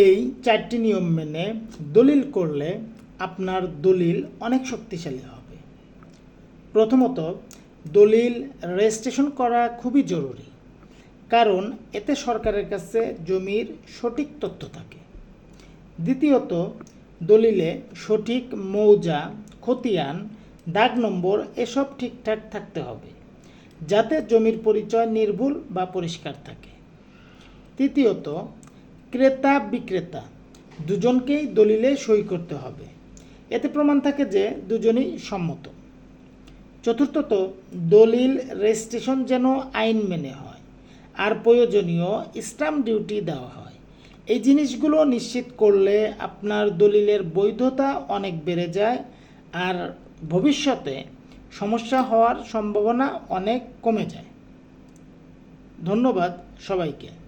এই চারটি নিয়ম মেনে দলিল করলে আপনার দলিল অনেক শক্তিশালী হবে। প্রথমত, দলিল রেজিস্ট্রেশন করা খুবই জরুরি, কারণ এতে সরকারের কাছে জমির সঠিক তথ্য থাকে। দ্বিতীয়ত, দলিলে সঠিক মৌজা, খতিয়ান, দাগ নম্বর এসব ঠিকঠাক থাকতে হবে, যাতে জমির পরিচয় নির্ভুল বা পরিষ্কার থাকে। তৃতীয়ত ক্রেতা বিক্রেতা, দুজনকেই দলিলে সই করতে হবে। এতে প্রমাণ থাকে যে দুজনই সম্মত। চতুর্থত, দলিল রেজিস্ট্রেশন যেন আইন মেনে হয় আর প্রয়োজনীয় স্ট্যাম্প ডিউটি দেওয়া হয়। এই জিনিসগুলো নিশ্চিত করলে আপনার দলিলের বৈধতা অনেক বেড়ে যায় আর ভবিষ্যতে সমস্যা হওয়ার সম্ভাবনা অনেক কমে যায়। ধন্যবাদ সবাইকে।